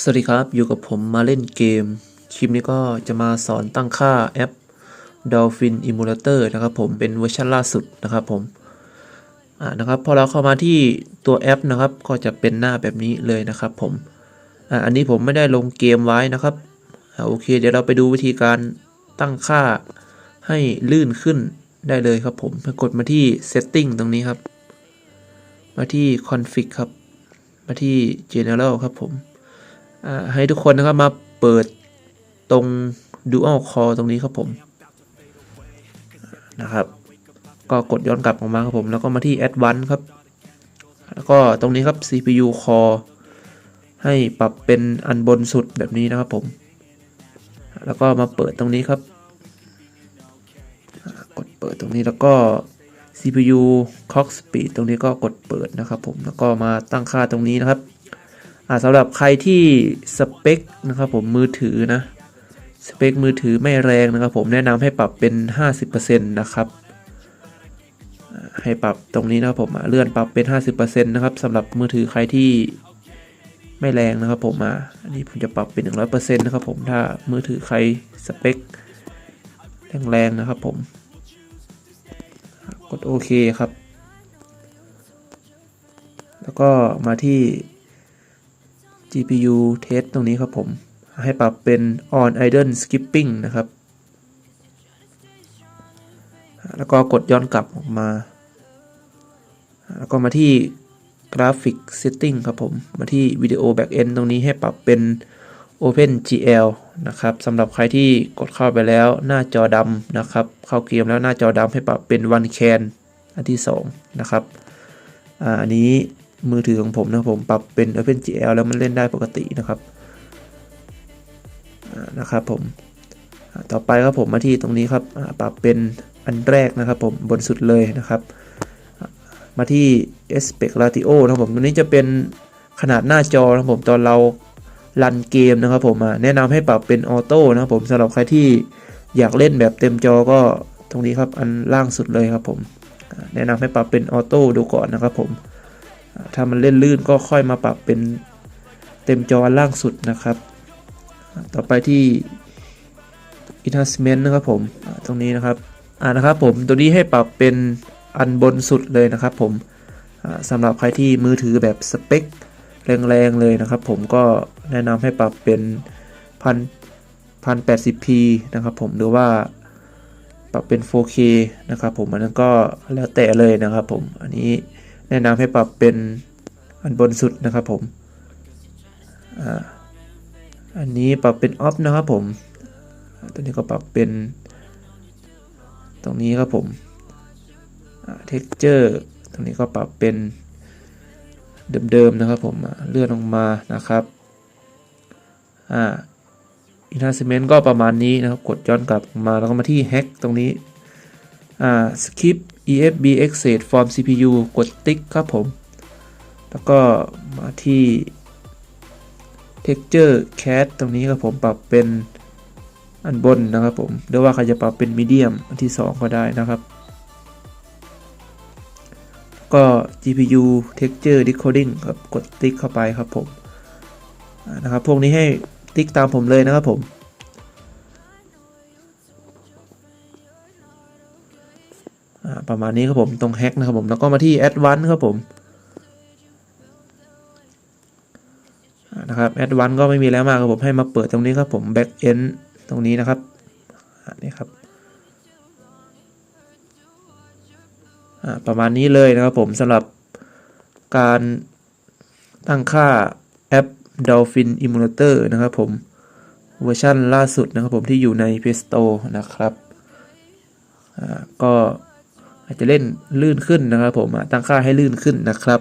สวัสดีครับ อยู่กับผมมาเล่นเกม คลิปนี้ก็จะมาสอนตั้งค่าแอป Dolphin Emulator นะครับผมเป็นเวอร์ชันล่าสุดนะครับผมอ่านะครับพอเราเข้ามาที่ตัวแอปนะครับ ก็จะเป็นหน้าแบบนี้เลยนะครับผมอ่าอันนี้ผมไม่ได้ลงเกมไว้นะครับอ่าโอเค เดี๋ยวเราไปดูวิธีการตั้งค่าให้ลื่นขึ้นได้เลยครับผมกดมาที่ Setting ตรงนี้ครับ มาที่ Config ครับ มาที่ General ครับผม ให้ทุกคนนะครับมาเปิดตรง Dual Core ตรงนี้ครับผมนะครับ ก็กดย้อนกลับออกมาครับผมแล้วก็มาที่ Advanced ครับ แล้วก็ตรงนี้ครับ CPU Core ให้ปรับเป็นอันบนสุดแบบนี้นะครับผม แล้วก็มาเปิดตรงนี้ครับ กดเปิดตรงนี้แล้วก็ CPU Clock Speed ตรงนี้ก็กดเปิดนะครับผม แล้วก็มาตั้งค่าตรงนี้นะครับ สำหรับใครที่สเปคนะครับผมมือถือนะสเปคมือถือไม่แรงนะครับผมแนะนำให้ปรับเป็น 50%นะครับให้ปรับตรงนี้นะครับผมเลื่อนปรับเป็น 50%นะครับสำหรับมือถือใครที่ไม่แรงนะครับผมอะอันนี้ผมจะปรับเป็น 100%นะครับผมถ้ามือถือใครสเปคแรงๆนะครับผมกดโอเคครับ แล้วก็มาที่ GPU test ตรงนี้ครับผม ให้ปรับเป็น on idle skipping นะครับ แล้วก็กดย้อนกลับออกมา แล้วก็มาที่ graphic setting ครับผม มาที่ video backend ตรงนี้ให้ปรับเป็น OpenGL นะครับสำหรับใครที่กดเข้าไปแล้วหน้าจอดำนะครับ เข้าเกมแล้วหน้าจอดำให้ปรับเป็น one can อันที่ 2 นะครับอันนี้ มือถือของผมนะผมปรับเป็น OpenGL แล้วมันเล่นได้ปกตินะครับนะครับผมต่อไปครับผมมาที่ตรงนี้ครับปรับเป็นอันแรกนะครับผมบนสุดเลยนะครับ มาที่ Aspect Ratio นะครับผมตัวนี้จะเป็นขนาดหน้าจอนะครับผมตอนเรารันเกมนะครับผมแนะนำให้ปรับเป็นออโต้นะครับผมสำหรับใครที่อยากเล่นแบบเต็มจอก็ตรงนี้ครับอันล่างสุดเลยครับผมแนะนำให้ปรับเป็นออโต้ดูก่อนนะครับผม ถ้ามันเล่นลื่นก็ค่อยมาปรับเป็นเต็มจอล่างสุดนะครับ ต่อไปที่ enhancement นะครับผมตรงนี้นะครับอ่านะครับผมตัวนี้ให้ปรับเป็นอันบนสุดเลยนะครับผมสำหรับใครที่มือถือแบบสเปคแรงๆเลยนะครับ ผมก็แนะนำให้ปรับเป็นพันพันแปดสิบพีนะครับผมหรือว่าปรับเป็น 4K นะครับผมอันนั้นก็แล้วแต่เลยนะครับผมอันนี้ แนะนำให้ปรับเป็นอันบนสุดนะครับผมอันนี้ปรับเป็นออฟนะครับผม ตัวนี้ก็ปรับเป็น ตรงนี้ครับผมเท็กเจอร์ตรงนี้ก็ปรับเป็นเดิมๆนะครับผมเลื่อนลงมานะครับอ่าอินทัสเมนต์ก็ประมาณนี้นะครับ กดย้อนกลับมาแล้วก็มาที่แฮกตรงนี้อ่า skip EFB exit from CPU กดติ๊กครับผม แล้วก็มาที่ texture cat ตรงนี้ครับผมปรับเป็นอันบนนะครับผมหรือว่าใครจะปรับเป็น medium อันที่ 2 ก็ได้นะครับ ก็ GPU texture decoding ครับ กดติ๊กเข้าไปครับผมนะครับ พวกนี้ให้ติ๊กตามผมเลยนะครับผม ประมาณนี้ครับผมตรงแฮกนะครับผมแล้วก็มาที่ Advanced ครับผมนะครับ Advanced ก็ไม่มีแล้วมากครับผมให้มาเปิดตรงนี้ครับผม Back End ตรงนี้นะครับนี่ครับประมาณนี้เลยนะครับผมสำหรับการตั้งค่าแอป Dolphin Emulator นะครับผมเวอร์ชันล่าสุดนะครับผมที่อยู่ใน Play Store นะครับก็ อาจจะเล่นลื่นขึ้นนะครับ ผมตั้งค่าให้ลื่นขึ้นนะครับ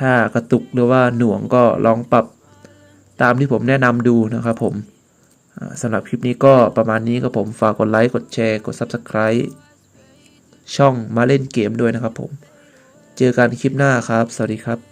ถ้ากระตุกหรือว่าหน่วงก็ลองปรับตามที่ผมแนะนำดูนะครับผมสำหรับคลิปนี้ก็ประมาณนี้ครับผมฝากกดไลค์กดแชร์กด Subscribe ช่องมาเล่นเกมด้วยนะครับผม เจอกันคลิปหน้าครับ สวัสดีครับ